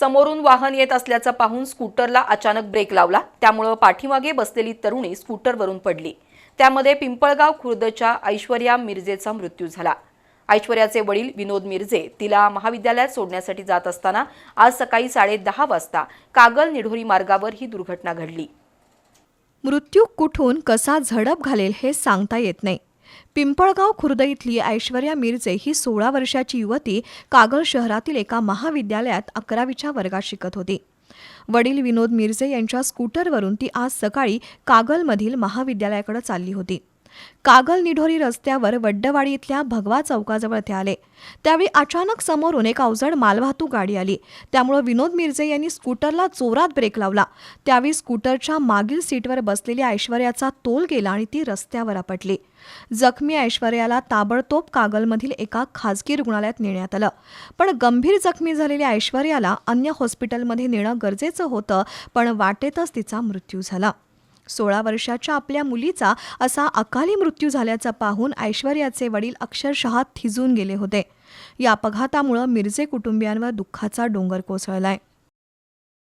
समोरून वाहन येत असल्याचं पाहून स्कूटरला अचानक ब्रेक लावला. त्यामुळं पाठीमागे बसलेली तरुणी स्कूटरवरून पडली. त्यामध्ये पिंपळगाव खुर्दच्या ऐश्वर्या मिर्जेचा मृत्यू झाला. ऐश्वर्याचे वडील विनोद मिर्जे तिला महाविद्यालयात सोडण्यासाठी जात असताना आज सकाळी साडेदहा वाजता कागल निढोरी मार्गावर ही दुर्घटना घडली. मृत्यू कुठून कसा झडप घालेल हे सांगता येत नाही. पिंपळगाव खुर्द इथली ऐश्वर्या मिरजे ही सोळा वर्षाची युवती कागल शहरातील एका महाविद्यालयात अकरावीच्या वर्गात शिकत होती. वडील विनोद मिरजे यांच्या स्कूटरवरून ती आज सकाळी कागलमधील महाविद्यालयाकडे चालली होती. कागल निढोरी रस्त्यावर वड्डवाडी इथल्या भगवा चौकाजवळ ते आले. त्यावेळी अचानक समोरून एक अवजड मालवाहतूक गाडी आली. त्यामुळे विनोद मिरजे यांनी स्कूटरला जोरात ब्रेक लावला. त्यावेळी स्कूटरच्या मागील सीटवर बसलेल्या ऐश्वर्याचा तोल गेला आणि ती रस्त्यावर आपटली. जखमी ऐश्वर्याला ताबडतोब कागलमधील एका खासगी रुग्णालयात नेण्यात आलं. पण गंभीर जखमी झालेल्या ऐश्वर्याला अन्य हॉस्पिटलमध्ये नेणं गरजेचं होतं पण वाटेतच तिचा मृत्यू झाला. सोळा वर्षाच्या आपल्या मुलीचा असा अकाली मृत्यू झाल्याचं पाहून ऐश्वर्याचे वडील अक्षरशः थिजून गेले होते. या अपघातामुळं मिरजे कुटुंबियांवर दुःखाचा डोंगर कोसळलाय.